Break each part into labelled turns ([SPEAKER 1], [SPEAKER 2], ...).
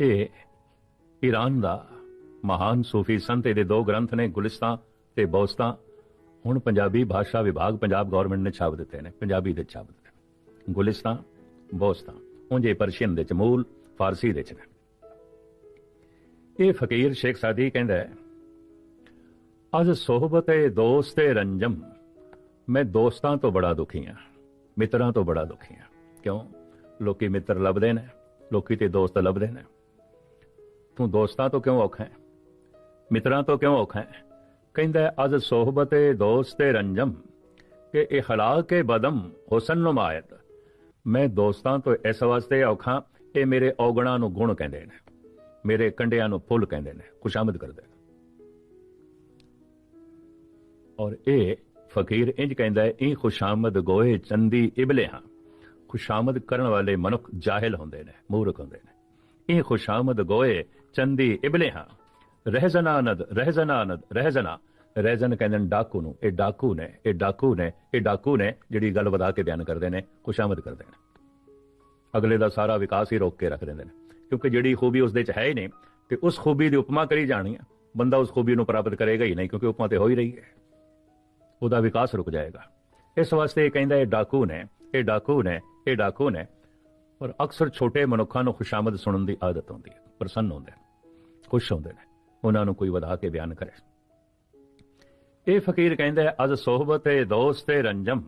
[SPEAKER 1] ਇਹ ਈਰਾਨ ਦਾ ਮਹਾਨ ਸੂਫੀ ਸੰਤ, ਇਹਦੇ ਦੋ ਗ੍ਰੰਥ ਨੇ ਗੁਲਿਸਤਾਂ ਤੇ ਬੌਸਤਾਂ ਹੁਣ ਪੰਜਾਬੀ ਭਾਸ਼ਾ ਵਿਭਾਗ ਪੰਜਾਬ ਗਵਰਨਮੈਂਟ ਨੇ ਛਾਪ ਦਿੱਤੇ ਨੇ, ਪੰਜਾਬੀ ਦੇ ਛਾਪ ਦਿੱਤੇ ਨੇ। ਗੁਲਿਸਤਾਂ ਬੌਸਤਾਂ ਉਂਝੇ ਪਰਸ਼ੀਅਨ ਦੇ ਚ, ਮੂਲ ਫਾਰਸੀ ਦੇ ਚ ਨੇ। ਇਹ ਫਕੀਰ ਸ਼ੇਖ ਸਾਦੀ ਕਹਿੰਦਾ ਹੈ, ਅਜ ਸੋਹਬਤੇ ਦੋਸਤੇ ਰੰਜਮ, ਮੈਂ ਦੋਸਤਾਂ ਤੋਂ ਬੜਾ ਦੁਖੀ ਹਾਂ, ਮਿੱਤਰਾਂ ਤੋਂ ਬੜਾ ਦੁਖੀ ਹਾਂ। ਕਿਉਂ? ਲੋਕੀ ਮਿੱਤਰ ਲੱਭਦੇ ਨੇ, ਲੋਕੀ ਤੇ ਦੋਸਤ ਲੱਭਦੇ ਨੇ। ਤੂੰ ਦੋਸਤਾਂ ਤੋਂ ਕਿਉਂ ਔਖਾ ਹੈ? ਮਿੱਤਰਾਂ ਤੋਂ ਕਿਉਂ ਔਖਾ ਹੈ? ਕਹਿੰਦਾ, ਅਜ ਸੋਹਬਤੇ ਦੋਸਤੇ ਰੰਜਮ, ਕਿ ਇਖਲਾਕੇ ਬਦਮ ਹੁਸਨ ਨੁਮਾਇਤ ਮੈਂ ਦੋਸਤਾਂ ਤੋਂ ਇਸ ਵਾਸਤੇ ਔਖਾ, ਇਹ ਮੇਰੇ ਔਗਣਾ ਨੂੰ ਗੁਣ ਕਹਿੰਦੇ ਨੇ, ਮੇਰੇ ਕੰਡਿਆਂ ਨੂੰ ਫੁੱਲ ਕਹਿੰਦੇ ਨੇ, ਖੁਸ਼ਾਮਦ ਕਰਦੇ ਨੇ ਔਰ ਇਹ ਫਕੀਰ ਇੰਜ ਕਹਿੰਦਾ ਹੈ ਇਹ ਖੁਸ਼ਾਮਦ ਗੋਏ ਚੰਦੀ ਇਬਲੇ ਹਾਂ। ਖੁਸ਼ਾਮਦ ਕਰਨ ਵਾਲੇ ਮਨੁੱਖ ਜਾਹਿਲ ਹੁੰਦੇ ਨੇ, ਮੂਰਖ ਹੁੰਦੇ ਨੇ। ਇਹ ਖੁਸ਼ਾਮਦ ਗੋਏ ਚੰਦੀ ਇਬਲੇ ਹਾਂ। ਰਹਿਜ਼ਨਾਨਦ ਰਹਿਜ਼ਨਾਨਦ ਰਹਿਜ਼ਨਾ ਰਹਿਜ਼ਨ। ਕਹਿੰਦੇ ਨੇ ਡਾਕੂ ਨੂੰ, ਇਹ ਡਾਕੂ ਨੇ, ਇਹ ਡਾਕੂ ਨੇ, ਇਹ ਡਾਕੂ ਨੇ, ਜਿਹੜੀ ਗੱਲ ਵਧਾ ਕੇ ਬਿਆਨ ਕਰਦੇ ਨੇ, ਖੁਸ਼ਾਮਦ ਕਰਦੇ ਨੇ। ਅਗਲੇ ਦਾ ਸਾਰਾ ਵਿਕਾਸ ਹੀ ਰੋਕ ਕੇ ਰੱਖ ਦਿੰਦੇ ਨੇ। ਕਿਉਂਕਿ ਜਿਹੜੀ ਖੂਬੀ ਉਸ ਦੇ ਚ ਹੈ ਹੀ ਨਹੀਂ, ਤੇ ਉਸ ਖੂਬੀ ਦੀ ਉਪਮਾ ਕਰੀ ਜਾਣੀ ਹੈ ਬੰਦਾ ਉਸ ਖੂਬੀ ਨੂੰ ਪ੍ਰਾਪਤ ਕਰੇਗਾ ਹੀ ਨਹੀਂ, ਕਿਉਂਕਿ ਉਪਮਾ ਤੇ ਹੋ ਹੀ ਰਹੀ ਹੈ। ਉਹਦਾ ਵਿਕਾਸ ਰੁਕ ਜਾਏਗਾ। ਇਸ ਵਾਸਤੇ ਇਹ ਕਹਿੰਦਾ ਇਹ ਡਾਕੂ ਨੇ, ਇਹ ਡਾਕੂ ਨੇ, ਇਹ ਡਾਕੂ ਨੇ। ਔਰ ਅਕਸਰ ਛੋਟੇ ਮਨੁੱਖਾਂ ਨੂੰ ਖੁਸ਼ਾਮਦ ਸੁਣਨ ਦੀ ਆਦਤ ਹੁੰਦੀ ਹੈ। ਪ੍ਰਸੰਨ ਹੁੰਦੇ ਨੇ, ਖੁਸ਼ ਹੁੰਦੇ ਨੇ, ਉਹਨਾਂ ਨੂੰ ਕੋਈ ਵਧਾ ਕੇ ਬਿਆਨ ਕਰੇ। ਇਹ ਫਕੀਰ ਕਹਿੰਦਾ ਹੈ ਅਜ ਸੋਹਬਤ ਏ ਦੋਸਤ ਏ ਰੰਜਮ,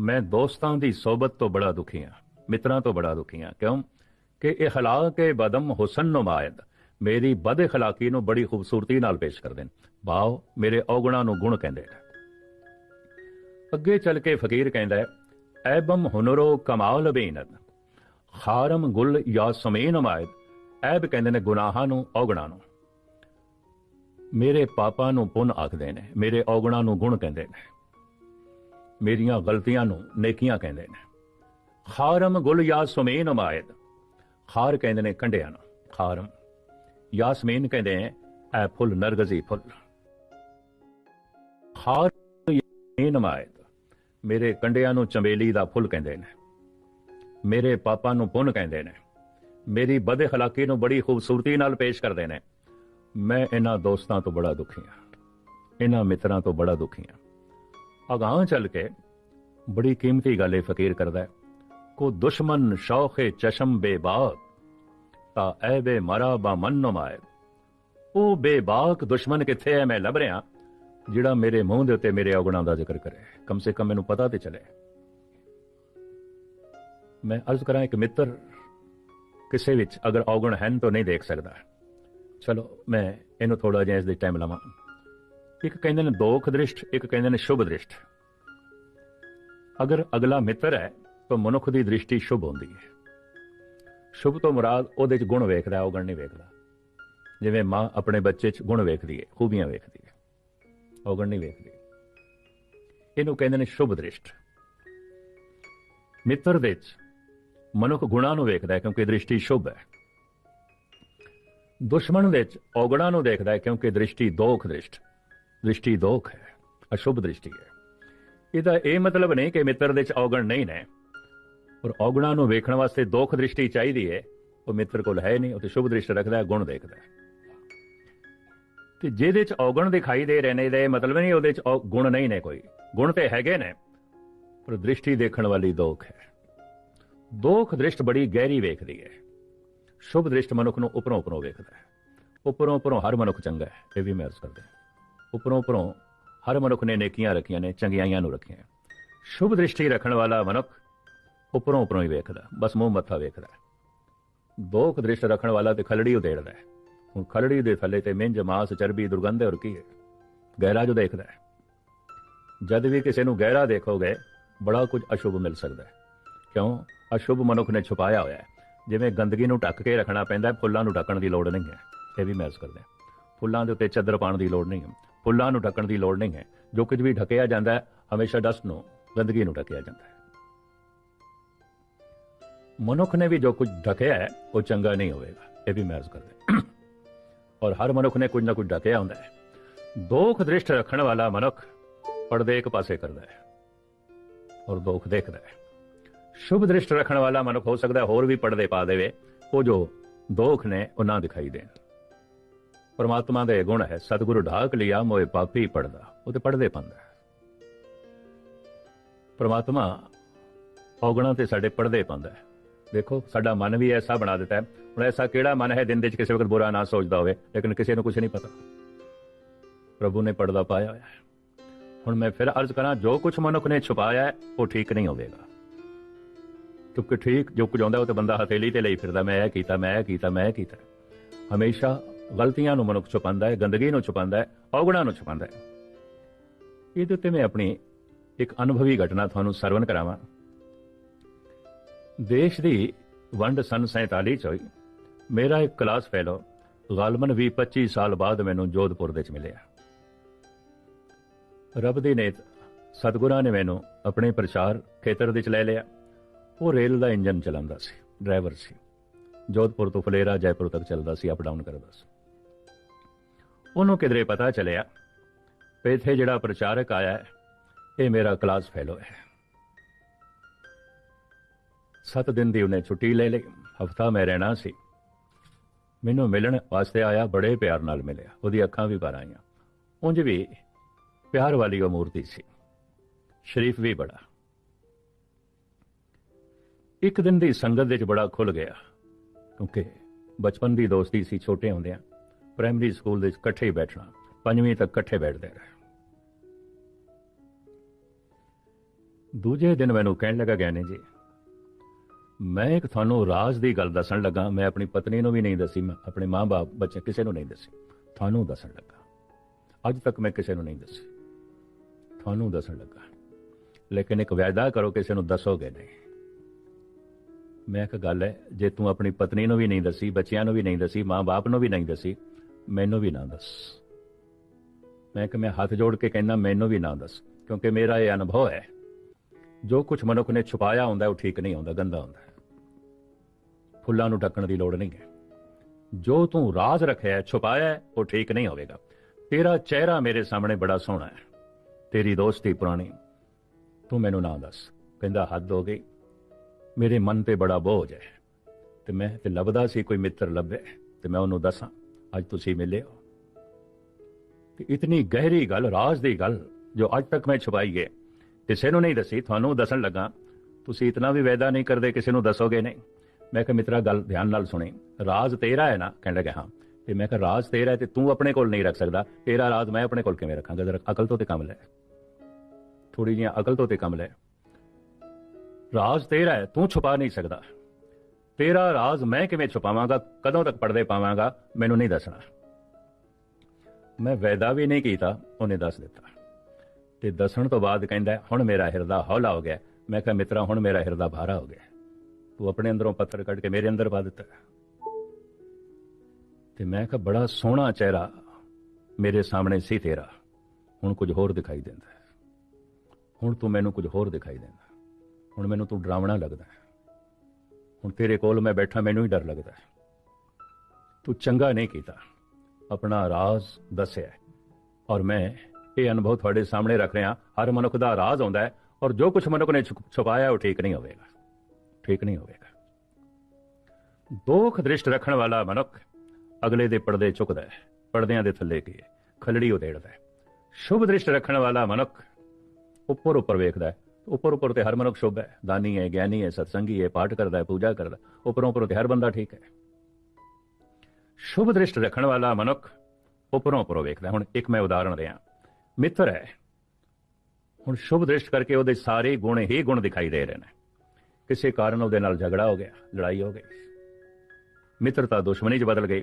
[SPEAKER 1] ਮੈਂ ਦੋਸਤਾਂ ਦੀ ਸੋਬਤ ਤੋਂ ਬੜਾ ਦੁਖੀ ਹਾਂ ਮਿੱਤਰਾਂ ਤੋਂ ਬੜਾ ਦੁਖੀ ਹਾਂ ਕਿਉਂ? ਕਿ ਇਹ ਹਲਾਕ ਏ ਬਦਮ ਹੁਸਨ ਨੁਮਾਇਦ ਮੇਰੀ ਬਦ ਇਖਲਾਕੀ ਨੂੰ ਬੜੀ ਖੂਬਸੂਰਤੀ ਨਾਲ ਪੇਸ਼ ਕਰਦੇ ਨੇ। ਭਾਵ ਮੇਰੇ ਔਗਣਾ ਨੂੰ ਗੁਣ ਕਹਿੰਦੇ ਨੇ। ਅੱਗੇ ਚੱਲ ਕੇ ਫਕੀਰ ਕਹਿੰਦਾ ਹੈ ਐਬਮ ਹੁਨਰੋ ਕਮਾਲ ਬੇਨਦ ਖਾਰਮ ਗੁਲ ਯਾ ਸਮੇ ਇਹ ਵੀ ਕਹਿੰਦੇ ਨੇ ਗੁਨਾਹਾਂ ਨੂੰ ਔਗਣਾ ਨੂੰ। ਮੇਰੇ ਪਾਪਾ ਨੂੰ ਪੁੰਨ ਆਖਦੇ ਨੇ, ਮੇਰੇ ਔਗਣਾ ਨੂੰ ਗੁਣ ਕਹਿੰਦੇ ਨੇ। ਮੇਰੀਆਂ ਗਲਤੀਆਂ ਨੂੰ ਨੇਕੀਆਂ ਕਹਿੰਦੇ ਨੇ। ਖਾਰਮ ਗੁਲ ਯਾ ਸਮੇ ਨਮਾਇਦ ਖਾਰ ਕਹਿੰਦੇ ਨੇ ਕੰਡਿਆਂ ਨੂੰ, ਖਾਰਮ। ਯਾਸਮੀਨ ਕਹਿੰਦੇ ਨੇ ਐ ਫੁੱਲ ਨਰਗਜ਼ੀ ਫੁੱਲ। ਖਾਰ ਯਾਸਮੀਨ ਨਮਾਇਦ ਮੇਰੇ ਕੰਡਿਆਂ ਨੂੰ ਚੰਬੇਲੀ ਦਾ ਫੁੱਲ ਕਹਿੰਦੇ ਨੇ। ਮੇਰੇ ਪਾਪਾ ਨੂੰ ਪੁੰਨ ਕਹਿੰਦੇ ਨੇ। ਮੇਰੀ ਬਦੇ ਖਲਾਕੀ ਨੂੰ ਬੜੀ ਖੂਬਸੂਰਤੀ ਨਾਲ ਪੇਸ਼ ਕਰਦੇ ਨੇ। ਮੈਂ ਇਹਨਾਂ ਦੋਸਤਾਂ ਤੋਂ ਬੜਾ ਦੁਖੀ ਹਾਂ। ਇਹਨਾਂ ਮਿੱਤਰਾਂ ਤੋਂ ਬੜਾ ਦੁਖੀ ਹਾਂ। ਅਗਾਂਹ ਚੱਲ ਕੇ ਬੜੀ ਕੀਮਤੀ ਗੱਲ ਇਹ ਫਕੀਰ ਕਰਦਾ ਹੈ। ਕੋ ਦੁਸ਼ਮਨ ਸ਼ੌਖੇ ਚਸ਼ਮ ਬੇਬਾਕ, ਤਾ ਐਬੇ ਮਰਾ ਬਾ ਮਨ ਨਮਾਏ ਉਹ ਬੇਬਾਕ ਦੁਸ਼ਮਨ ਕਿੱਥੇ ਹੈ ਮੈਂ ਲੱਭ ਰਿਹਾ, ਜਿਹੜਾ ਮੇਰੇ ਮੂੰਹ ਦੇ ਉੱਤੇ ਮੇਰੇ ਔਗਣਾਂ ਦਾ ਜ਼ਿਕਰ ਕਰੇ। ਕਮ ਸੇ ਕਮ ਮੈਨੂੰ ਪਤਾ ਤੇ ਚਲੇ। ਮੈਂ ਅਰਜ਼ ਕਰਾਂ ਇੱਕ ਮਿੱਤਰ ਕਿਸੇ ਵਿੱਚ ਅਗਰ ਔਗਣ ਹਨ ਤਾਂ ਨਹੀਂ ਦੇਖ ਸਕਦਾ। ਚਲੋ, ਮੈਂ ਇਹਨੂੰ ਥੋੜਾ ਜਿਹਾ ਇਸ ਦੇ ਟਾਈਮ ਲਵਾਂ। ਇੱਕ ਕਹਿੰਦੇ ਨੇ ਦੋਖ ਦ੍ਰਿਸ਼ਟ, ਇੱਕ ਕਹਿੰਦੇ ਨੇ ਸ਼ੁਭ ਦ੍ਰਿਸ਼ਟ। ਅਗਰ ਅਗਲਾ ਮਿੱਤਰ ਹੈ, ਤਾਂ ਮਨੁੱਖ ਦੀ ਦ੍ਰਿਸ਼ਟੀ ਸ਼ੁਭ ਹੁੰਦੀ ਹੈ। ਸ਼ੁਭ ਤੋਂ ਮੁਰਾਦ ਉਹਦੇ ਚ ਗੁਣ ਵੇਖਦਾ ਹੈ ਔਗਣ ਨਹੀਂ ਵੇਖਦਾ। ਜਿਵੇਂ ਮਾਂ ਆਪਣੇ ਬੱਚੇ ਚ ਗੁਣ ਵੇਖਦੀ ਹੈ, ਖੂਬੀਆਂ ਵੇਖਦੀ ਹੈ। ਔਗਣ ਨਹੀਂ ਵੇਖਦੀ। ਇਹਨੂੰ ਕਹਿੰਦੇ ਨੇ ਸ਼ੁਭ ਦ੍ਰਿਸ਼ਟ। ਮਿੱਤਰ ਦੇ ਚ ਮਨੁੱਖ ਗੁਣਾਂ ਨੂੰ ਵੇਖਦਾ ਹੈ ਕਿਉਂਕਿ ਦ੍ਰਿਸ਼ਟੀ ਸ਼ੁਭ ਹੈ। ਦੁਸ਼ਮਣ ਵਿੱਚ ਚ ਔਗਣਾਂ ਨੂੰ ਦੇਖਦਾ ਹੈ ਕਿਉਂਕਿ ਦ੍ਰਿਸ਼ਟੀ ਦੋਖ ਦ੍ਰਿਸ਼ਟ। ਦ੍ਰਿਸ਼ਟੀ ਦੋਖ ਹੈ, ਅਸ਼ੁਭ ਦ੍ਰਿਸ਼ਟੀ ਹੈ। ਇਹਦਾ ਇਹ ਮਤਲਬ ਨਹੀਂ ਕਿ ਮਿੱਤਰ ਦੇ ਵਿੱਚ ਔਗਣ ਨਹੀਂ ਨੇ। ਪਰ ਔਗਣਾਂ ਨੂੰ ਵੇਖਣ ਵਾਸਤੇ ਦੋਖ ਦ੍ਰਿਸ਼ਟੀ ਚਾਹੀਦੀ ਹੈ। ਉਹ ਮਿੱਤਰ ਕੋਲ ਹੈ ਨਹੀਂ, ਉਹ ਤੇ ਸ਼ੁਭ ਦ੍ਰਿਸ਼ਟ ਰੱਖਦਾ ਹੈ, ਗੁਣ ਦੇਖਦਾ ਹੈ। ਤੇ ਜਿਹਦੇ ਚ ਔਗਣ ਦਿਖਾਈ ਦੇ ਰਹੇ ਨੇ, ਇਹਦਾ ਇਹ ਮਤਲਬ ਨਹੀਂ ਉਹਦੇ ਚ ਔ- ਗੁਣ ਨਹੀਂ ਨੇ ਕੋਈ। ਗੁਣ ਤੇ ਹੈਗੇ ਨੇ, ਪਰ ਦ੍ਰਿਸ਼ਟੀ ਦੇਖਣ ਵਾਲੀ ਦੋਖ ਹੈ। ਦੋਖ ਦ੍ਰਿਸ਼ਟ ਬੜੀ ਗਹਿਰੀ ਵੇਖਦੀ ਹੈ। ਸ਼ੁਭ ਦ੍ਰਿਸ਼ਟ ਮਨੁੱਖ ਨੂੰ ਉੱਪਰੋਂ ਉੱਪਰੋਂ ਵੇਖਦਾ ਹੈ। ਉੱਪਰੋਂ ਉੱਪਰੋਂ ਹਰ ਮਨੁੱਖ ਚੰਗਾ ਹੈ, ਇਹ ਵੀ ਮੈਂ ਅਰਜ਼ ਕਰਦਾ ਉੱਪਰੋਂ ਉੱਪਰੋਂ ਹਰ ਮਨੁੱਖ ਨੇ ਨੇਕੀਆਂ ਰੱਖੀਆਂ ਨੇ, ਚੰਗਿਆਈਆਂ ਨੂੰ ਰੱਖੀਆਂ ਸ਼ੁਭ ਦ੍ਰਿਸ਼ਟੀ ਰੱਖਣ ਵਾਲਾ ਮਨੁੱਖ ਉੱਪਰੋਂ ਉੱਪਰੋਂ ਹੀ ਵੇਖਦਾ, ਬਸ ਮੂੰਹ ਮੱਥਾ ਵੇਖਦਾ ਦੋਖ ਦ੍ਰਿਸ਼ਟ ਰੱਖਣ ਵਾਲਾ ਤੇ ਖਲੜੀ ਉਦੇੜਦਾ ਹੈ। ਹੁਣ ਖਲੜੀ ਦੇ ਥੱਲੇ ਤੇ ਮਿੰਜ, ਮਾਸ, ਚਰਬੀ, ਦੁਰਗੰਧ ਔਰ ਕੀ ਹੈ? ਗਹਿਰਾ ਜੋ ਦੇਖਦਾ ਹੈ। ਜਦ ਵੀ ਕਿਸੇ ਨੂੰ ਗਹਿਰਾ ਦੇਖੋਗੇ, ਬੜਾ ਕੁਝ ਅਸ਼ੁਭ ਮਿਲ ਸਕਦਾ ਹੈ। ਕਿਉਂ? ਅਸ਼ੁਭ ਮਨੁੱਖ ਨੇ ਛੁਪਾਇਆ ਹੋਇਆ ਹੈ ਜਿਵੇਂ ਗੰਦਗੀ ਨੂੰ ਢੱਕ ਕੇ ਰੱਖਣਾ ਪੈਂਦਾ ਹੈ, ਫੁੱਲਾਂ ਨੂੰ ਢੱਕਣ ਦੀ ਲੋੜ ਨਹੀਂ ਹੈ ਇਹ ਵੀ ਮੈਂ ਅਰਜ਼ ਕਰਦਾ ਫੁੱਲਾਂ ਦੇ ਉੱਤੇ ਚੱਦਰ ਪਾਉਣ ਦੀ ਲੋੜ ਨਹੀਂ ਹੈ ਫੁੱਲਾਂ ਨੂੰ ਢੱਕਣ ਦੀ ਲੋੜ ਨਹੀਂ ਹੈ ਜੋ ਕੁਝ ਵੀ ਢੱਕਿਆ ਜਾਂਦਾ ਹੈ ਹਮੇਸ਼ਾ ਡਸਟ ਨੂੰ ਗੰਦਗੀ ਨੂੰ ਢੱਕਿਆ ਜਾਂਦਾ ਹੈ ਮਨੁੱਖ ਨੇ ਵੀ ਜੋ ਕੁਝ ਢੱਕਿਆ ਹੈ ਉਹ ਚੰਗਾ ਨਹੀਂ ਹੋਵੇਗਾ ਇਹ ਵੀ ਮੈਂ ਅਰਜ਼ ਕਰਦਾ ਔਰ ਹਰ ਮਨੁੱਖ ਨੇ ਕੁਝ ਨਾ ਕੁਝ ਢੱਕਿਆ ਹੁੰਦਾ ਹੈ ਦੋਖ ਦ੍ਰਿਸ਼ਟ ਰੱਖਣ ਵਾਲਾ ਮਨੁੱਖ ਪਰਦੇ ਇੱਕ ਪਾਸੇ ਕਰਦਾ ਹੈ ਔਰ ਦੋਖ ਦੇਖਦਾ ਹੈ ਸ਼ੁਭ ਦ੍ਰਿਸ਼ਟ ਰੱਖਣ ਵਾਲਾ ਮਨੁੱਖ ਹੋ ਸਕਦਾ ਹੋਰ ਵੀ ਪਰਦੇ ਪਾ ਦੇਵੇ। ਉਹ ਜੋ ਦੋਖ ਨੇ ਉਹ ਨਾ ਦਿਖਾਈ ਦੇਣ। ਪਰਮਾਤਮਾ ਦੇ ਗੁਣ ਹੈ, ਸਤਿਗੁਰੂ ਢਾਕ ਲਿਆ, ਮੋਏ ਪਾਪੀ ਪੜਦਾ ਉਹ ਤੇ ਪੜਦੇ ਪੰਦਾ ਪਰਮਾਤਮਾ ਔਗਣਾ ਤੇ ਸਾਡੇ ਪੜਦੇ ਪੰਦਾ ਦੇਖੋ, ਸਾਡਾ ਮਨ ਵੀ ਐਸਾ ਬਣਾ ਦਿੱਤਾ ਹੈ। ਹੁਣ ਐਸਾ ਕਿਹੜਾ ਮਨ ਹੈ, ਦਿਨ ਦੇ ਵਿੱਚ ਕਿਸੇ ਵਕਤ ਬੁਰਾ ਨਾ ਸੋਚਦਾ ਹੋਵੇ, ਲੇਕਿਨ ਕਿਸੇ ਨੂੰ ਕੁਝ ਨਹੀਂ ਪਤਾ। ਪ੍ਰਭੂ ਨੇ ਪਰਦਾ ਪਾਇਆ ਹੋਇਆ ਹੈ। ਹੁਣ ਮੈਂ ਫਿਰ ਅਰਜ਼ ਕਰਾਂ, ਜੋ ਕੁਝ ਮਨੁੱਖ ਨੇ ਛੁਪਾਇਆ ਹੈ, ਉਹ ਠੀਕ ਨਹੀਂ ਹੋਵੇਗਾ। ਕਿਉਂਕਿ ਠੀਕ ਜੋ ਕੁਝ ਆਉਂਦਾ ਉਹ ਤਾਂ ਬੰਦਾ ਹਥੇਲੀ ਤੇ ਲਈ ਫਿਰਦਾ, ਮੈਂ ਇਹ ਕੀਤਾ, ਮੈਂ ਇਹ ਕੀਤਾ, ਮੈਂ ਇਹ ਕੀਤਾ। ਹਮੇਸ਼ਾ ਗਲਤੀਆਂ ਨੂੰ ਮਨੁੱਖ ਛੁਪਾਉਂਦਾ ਹੈ, ਗੰਦਗੀ ਨੂੰ ਛੁਪਾਉਂਦਾ ਹੈ, ਔਗਣਾ ਨੂੰ ਛੁਪਾਉਂਦਾ ਹੈ। ਇਹਦੇ ਉੱਤੇ ਮੈਂ ਆਪਣੀ ਇੱਕ ਅਨੁਭਵੀ ਘਟਨਾ ਤੁਹਾਨੂੰ ਸਰਵਨ ਕਰਾਵਾਂ। ਦੇਸ਼ ਦੀ ਵੰਡ ਸਨ 47 ਚ ਹੋਈ। ਮੇਰਾ ਇੱਕ ਕਲਾਸ ਫੈਲੋ ਗਾਲਮਨ ਵੀ 25 ਸਾਲ ਬਾਅਦ ਮੈਨੂੰ ਜੋਧਪੁਰ ਦੇ ਵਿੱਚ ਮਿਲਿਆ। ਰੱਬ ਦੀ ਨੇਤ ਸਤਿਗੁਰਾਂ ਨੇ ਮੈਨੂੰ ਆਪਣੇ ਪ੍ਰਚਾਰ ਖੇਤਰ ਦੇ ਵਿੱਚ ਲੈ ਲਿਆ। ਉਹ ਰੇਲ ਦਾ ਇੰਜਨ ਚਲਾਉਂਦਾ ਸੀ, ਡਰਾਈਵਰ ਸੀ। ਜੋਧਪੁਰ ਤੋਂ ਫਲੇਰਾ ਜੈਪੁਰ ਤੱਕ ਚੱਲਦਾ ਸੀ, ਅਪ ਡਾਊਨ ਕਰਦਾ ਸੀ। ਉਹਨੂੰ ਕਿਧਰੇ ਪਤਾ ਚੱਲਿਆ ਵੀ ਇੱਥੇ ਜਿਹੜਾ ਪ੍ਰਚਾਰਕ ਆਇਆ ਹੈ, ਇਹ ਮੇਰਾ ਕਲਾਸ ਫੈਲੋ ਹੈ। ਸੱਤ ਦਿਨ ਦੀ ਉਹਨੇ ਛੁੱਟੀ ਲੈ ਲਈ, ਹਫਤਾ ਮੈਂ ਰਹਿਣਾ ਸੀ। ਮੈਨੂੰ ਮਿਲਣ ਵਾਸਤੇ ਆਇਆ, ਬੜੇ ਪਿਆਰ ਨਾਲ ਮਿਲਿਆ ਉਹਦੀ ਅੱਖਾਂ ਵੀ ਭਰ ਆਈਆਂ। ਉਂਝ ਵੀ ਪਿਆਰ ਵਾਲੀ ਉਹ ਮੂਰਤੀ ਸੀ, ਸ਼ਰੀਫ ਵੀ ਬੜਾ। ਇੱਕ ਦਿਨ ਦੀ ਸੰਗਤ ਵਿੱਚ ਬੜਾ ਖੁੱਲ ਗਿਆ, ਕਿਉਂਕਿ ਬਚਪਨ ਦੀ ਦੋਸਤੀ ਸੀ, ਛੋਟੇ ਹੁੰਦਿਆਂ ਪ੍ਰਾਇਮਰੀ ਸਕੂਲ ਦੇ ਵਿੱਚ ਇਕੱਠੇ ਹੀ ਬੈਠਣਾ, ਪੰਜਵੀਂ ਤੱਕ ਇਕੱਠੇ ਬੈਠਦੇ ਰਹੇ। ਦੂਜੇ ਦਿਨ ਮੈਨੂੰ ਕਹਿਣ ਲੱਗਾ ਗਿਆਨੀ ਜੀ, ਮੈਂ ਇੱਕ ਤੁਹਾਨੂੰ ਰਾਜ਼ ਦੀ ਗੱਲ ਦੱਸਣ ਲੱਗਾ, ਮੈਂ ਆਪਣੀ ਪਤਨੀ ਨੂੰ ਵੀ ਨਹੀਂ ਦੱਸੀ, ਮੈਂ ਆਪਣੇ ਮਾਂ-ਬਾਪ ਬੱਚੇ ਕਿਸੇ ਨੂੰ ਨਹੀਂ ਦੱਸੀ, ਤੁਹਾਨੂੰ ਦੱਸਣ ਲੱਗਾ। ਅੱਜ ਤੱਕ ਮੈਂ ਕਿਸੇ ਨੂੰ ਨਹੀਂ ਦੱਸੀ, ਤੁਹਾਨੂੰ ਦੱਸਣ ਲੱਗਾ। ਲੇਕਿਨ ਇੱਕ ਵਾਅਦਾ ਕਰੋ, ਕਿਸੇ ਨੂੰ ਦੱਸੋਗੇ ਨਹੀਂ। ਮੈਂ ਇੱਕ ਗੱਲ ਹੈ, ਜੇ ਤੂੰ ਆਪਣੀ ਪਤਨੀ ਨੂੰ ਵੀ ਨਹੀਂ ਦੱਸੀ, ਬੱਚਿਆਂ ਨੂੰ ਵੀ ਨਹੀਂ ਦੱਸੀ, ਮਾਂ-ਬਾਪ ਨੂੰ ਵੀ ਨਹੀਂ ਦੱਸੀ, ਮੈਨੂੰ ਵੀ ਨਾ ਦੱਸ। ਮੈਂ ਕਿ ਮੈਂ ਹੱਥ ਜੋੜ ਕੇ ਕਹਿੰਦਾ, ਮੈਨੂੰ ਵੀ ਨਾ ਦੱਸ, ਕਿਉਂਕਿ ਮੇਰਾ ਇਹ ਅਨੁਭਵ ਹੈ। ਜੋ ਕੁਝ ਮਨੁੱਖ ਨੇ ਛੁਪਾਇਆ ਹੁੰਦਾ, ਉਹ ਠੀਕ ਨਹੀਂ ਹੁੰਦਾ, ਗੰਦਾ ਹੁੰਦਾ ਫੁੱਲਾਂ ਨੂੰ ਢੱਕਣ ਦੀ ਲੋੜ ਨਹੀਂ ਹੈ। ਜੋ ਤੂੰ ਰਾਜ਼ ਰੱਖਿਆ, ਛੁਪਾਇਆ, ਉਹ ਠੀਕ ਨਹੀਂ ਹੋਵੇਗਾ। ਤੇਰਾ ਚਿਹਰਾ ਮੇਰੇ ਸਾਹਮਣੇ ਬੜਾ ਸੋਹਣਾ ਹੈ। ਤੇਰੀ ਦੋਸਤੀ ਪੁਰਾਣੀ, ਤੂੰ ਮੈਨੂੰ ਨਾ ਦੱਸ। ਕਹਿੰਦਾ, ਹੱਦ ਹੋ ਗਈ। ਮੇਰੇ ਮਨ ਤੇ ਬੜਾ ਬੋਝ ਹੈ। ਤੇ ਮੈਂ ਤੇ ਲੱਭਦਾ ਸੀ ਕੋਈ ਮਿੱਤਰ ਲੱਭੇ। ਤੇ ਮੈਂ ਉਹਨੂੰ ਦੱਸਾਂ, ਅੱਜ ਤੁਸੀਂ ਮਿਲੇ ਹੋ। ਤੇ ਇਤਨੀ ਗਹਿਰੀ ਗੱਲ, ਰਾਜ਼ ਦੀ ਗੱਲ ਜੋ ਅੱਜ ਤੱਕ ਮੈਂ ਛੁਪਾਈ ਹੈ, ਕਿਸੇ ਨੂੰ ਨਹੀਂ ਦੱਸੀ, ਤੁਹਾਨੂੰ ਦੱਸਣ ਲੱਗਾ, ਤੁਸੀਂ ਇਤਨਾ ਵੀ ਵਾਅਦਾ ਨਹੀਂ ਕਰਦੇ ਕਿਸੇ ਨੂੰ ਦੱਸੋਗੇ ਨਹੀਂ। ਮੈਂ ਕਿਹਾ, ਮਿੱਤਰਾ, ਗੱਲ ਧਿਆਨ ਨਾਲ ਸੁਣੀ। ਰਾਜ਼ ਤੇਰਾ ਹੈ ਨਾ, ਕਹਿਣ ਲੱਗਾ ਹਾਂ। ਤੇ ਮੈਂ ਕਿਹਾ, ਰਾਜ਼ ਤੇਰਾ ਹੈ ਤੇ ਤੂੰ ਆਪਣੇ ਕੋਲ ਨਹੀਂ ਰੱਖ ਸਕਦਾ। ਤੇਰਾ ਰਾਜ਼ ਮੈਂ ਆਪਣੇ ਕੋਲ ਕਿਵੇਂ ਰੱਖਾਂਗਾ? ਜਰਾ ਅਕਲ ਤੋਂ ਤੇ ਕੰਮ ਲੈ। ਥੋੜੀ ਜਿਹੀ ਅਕਲ ਤੋਂ ਤੇ ਕੰਮ ਲੈ। ਰਾਜ਼ ਤੇਰਾ ਹੈ, ਤੂੰ ਛੁਪਾ ਨਹੀਂ ਸਕਦਾ। ਤੇਰਾ ਰਾਜ਼ ਮੈਂ ਕਿਵੇਂ ਛੁਪਾਵਾਂਗਾ, ਕਦੋਂ ਤੱਕ ਪੜਦੇ ਪਾਵਾਂਗਾ, ਮੈਨੂੰ ਨਹੀਂ ਦੱਸਣਾ। ਮੈਂ ਵਾਅਦਾ ਵੀ ਨਹੀਂ ਕੀਤਾ, ਉਹਨੇ ਦੱਸ ਦਿੱਤਾ। ਤੇ ਦੱਸਣ ਤੋਂ ਬਾਅਦ ਕਹਿੰਦਾ, ਹੁਣ ਮੇਰਾ ਹਿਰਦਾ ਹੌਲਾ ਹੋ ਗਿਆ। ਮੈਂ ਕਿਹਾ, ਮਿੱਤਰਾ, ਹੁਣ ਮੇਰਾ ਹਿਰਦਾ ਭਾਰਾ ਹੋ ਗਿਆ। ਤੂੰ ਆਪਣੇ ਅੰਦਰੋਂ ਪੱਥਰ ਕੱਢ ਕੇ ਮੇਰੇ ਅੰਦਰ ਪਾ ਦਿੱਤਾ। ਤੇ ਮੈਂ ਕਿਹਾ, ਬੜਾ ਸੋਹਣਾ ਚਿਹਰਾ ਮੇਰੇ ਸਾਹਮਣੇ ਸੀ ਤੇਰਾ। ਹੁਣ ਕੁਝ ਹੋਰ ਦਿਖਾਈ ਦਿੰਦਾ ਹੁਣ ਤੂੰ ਮੈਨੂੰ ਕੁਝ ਹੋਰ ਦਿਖਾਈ ਦਿੰਦਾ ਹੁਣ ਮੈਨੂੰ ਤੂੰ ਡਰਾਵਣਾ ਲੱਗਦਾ ਹੈ। ਹੁਣ ਤੇਰੇ ਕੋਲ ਮੈਂ ਬੈਠਾ, ਮੈਨੂੰ ਹੀ ਡਰ ਲੱਗਦਾ ਹੈ। ਤੂੰ ਚੰਗਾ ਨਹੀਂ ਕੀਤਾ। ਆਪਣਾ ਰਾਜ਼ ਦੱਸਿਆ ਔਰ ਮੈਂ ਇਹ ਅਨੁਭਵ ਤੁਹਾਡੇ ਸਾਹਮਣੇ ਰੱਖ ਰਿਹਾ। ਹਰ ਮਨੁੱਖ ਦਾ ਰਾਜ਼ ਹੁੰਦਾ ਹੈ ਔਰ ਜੋ ਕੁਝ ਮਨੁੱਖ ਨੇ ਛੁਪ- ਛੁਪਾਇਆ ਉਹ ਠੀਕ ਨਹੀਂ ਹੋਵੇਗਾ। ਠੀਕ ਨਹੀਂ ਹੋਵੇਗਾ। ਦੋਖ ਦ੍ਰਿਸ਼ਟ ਰੱਖਣ ਵਾਲਾ ਮਨੁੱਖ ਅਗਲੇ ਦੇ ਪਰਦੇ ਚੁੱਕਦਾ ਹੈ, ਪਰਦਿਆਂ ਦੇ ਥੱਲੇ ਕੀ ਹੈ, ਖਲੜੀ ਉਧੇੜਦਾ ਹੈ। ਸ਼ੁਭ ਦ੍ਰਿਸ਼ਟ ਰੱਖਣ ਵਾਲਾ ਮਨੁੱਖ ਉੱਪਰ ਉੱਪਰ ਵੇਖਦਾ ਹੈ। ਉੱਪਰ ਉੱਪਰ ਤੇ ਹਰ ਮਨੁੱਖ ਸ਼ੁਭ ਹੈ। ਦਾਨੀ ਹੈ, ਗਿਆਨੀ ਹੈ, ਸਤਸੰਗੀ ਹੈ, ਪਾਠ ਕਰਦਾ ਹੈ, ਪੂਜਾ ਕਰਦਾ ਉੱਪਰੋਂ ਉੱਪਰੋਂ ਤੇ ਹਰ ਬੰਦਾ ਠੀਕ ਹੈ। ਸ਼ੁਭ ਦ੍ਰਿਸ਼ਟ ਰੱਖਣ ਵਾਲਾ ਮਨੁੱਖ ਉੱਪਰੋਂ ਉੱਪਰੋਂ ਵੇਖਦਾ ਹੁਣ ਇੱਕ ਮੈਂ ਉਦਾਹਰਣ ਦਿਆਂ। ਮਿੱਤਰ ਹੈ। ਹੁਣ ਸ਼ੁਭ ਦ੍ਰਿਸ਼ਟ ਕਰਕੇ ਉਹਦੇ ਸਾਰੇ ਗੁਣ ਹੀ ਗੁਣ ਦਿਖਾਈ ਦੇ ਰਹੇ ਨੇ। ਕਿਸੇ ਕਾਰਨ ਉਹਦੇ ਨਾਲ ਝਗੜਾ ਹੋ ਗਿਆ, ਲੜਾਈ ਹੋ ਗਈ। ਮਿੱਤਰਤਾ ਦੁਸ਼ਮਣੀ 'ਚ ਬਦਲ ਗਈ।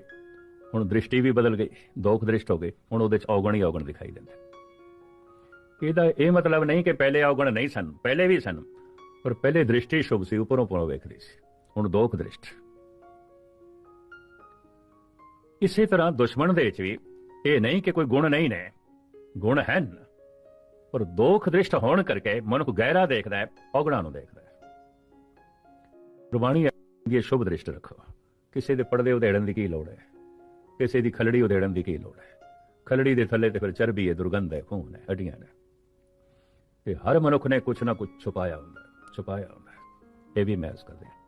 [SPEAKER 1] ਹੁਣ ਦ੍ਰਿਸ਼ਟੀ ਵੀ ਬਦਲ ਗਈ। ਦੋਖ ਦ੍ਰਿਸ਼ਟ ਹੋ ਗਏ। ਹੁਣ ਉਹਦੇ 'ਚ ਔਗਣ ਹੀ ਔਗਣ ਦਿਖਾਈ ਦਿੰਦੇ ਇਹਦਾ ਇਹ ਮਤਲਬ ਨਹੀਂ ਕਿ ਪਹਿਲੇ ਔਗਣ ਨਹੀਂ ਸਨ, ਪਹਿਲੇ ਵੀ ਸਨ, ਪਰ ਪਹਿਲੇ ਦ੍ਰਿਸ਼ਟੀ ਸ਼ੁਭ ਸੀ, ਉੱਪਰੋਂ ਪਰੋਂ ਵੇਖਦੀ ਸੀ। ਹੁਣ ਦੋਖ ਦ੍ਰਿਸ਼ਟ। ਇਸੇ ਤਰ੍ਹਾਂ ਦੁਸ਼ਮਣ ਦੇ ਵਿੱਚ ਵੀ ਇਹ ਨਹੀਂ ਕਿ ਕੋਈ ਗੁਣ ਨਹੀਂ ਨੇ, ਗੁਣ ਹਨ, ਪਰ ਦੋਖ ਦ੍ਰਿਸ਼ਟ ਹੋਣ ਕਰਕੇ ਮਨੁੱਖ ਗਹਿਰਾ ਦੇਖਦਾ ਹੈ, ਔਗਣਾ ਨੂੰ ਦੇਖਦਾ ਹੈ। ਗੁਰਬਾਣੀ ਇਹ ਸ਼ੁਭ ਦ੍ਰਿਸ਼ਟ ਰੱਖੋ। ਕਿਸੇ ਦੇ ਪਰਦੇ ਉਧੇੜਨ ਦੀ ਕੀ ਲੋੜ ਹੈ? ਕਿਸੇ ਦੀ ਖਲੜੀ ਉਧੇੜਨ ਦੀ ਕੀ ਲੋੜ ਹੈ? ਖਲੜੀ ਦੇ ਥੱਲੇ ਤੇ ਫਿਰ ਚਰਬੀ ਹੈ, ਦੁਰਗੰਧ ਹੈ, ਖੂਨ ਹੈ, ਹੱਡੀਆਂ ਨੇ। ਤੇ ਹਰ ਮਨੁੱਖ ਨੇ ਕੁਛ ਨਾ ਕੁਛ ਛੁਪਾਇਆ ਹੁੰਦਾ ਹੈ, ਛੁਪਾਇਆ ਹੁੰਦਾ ਹੈ। ਇਹ ਵੀ ਮਹਿਸ ਕਰਦੇ ਹਾਂ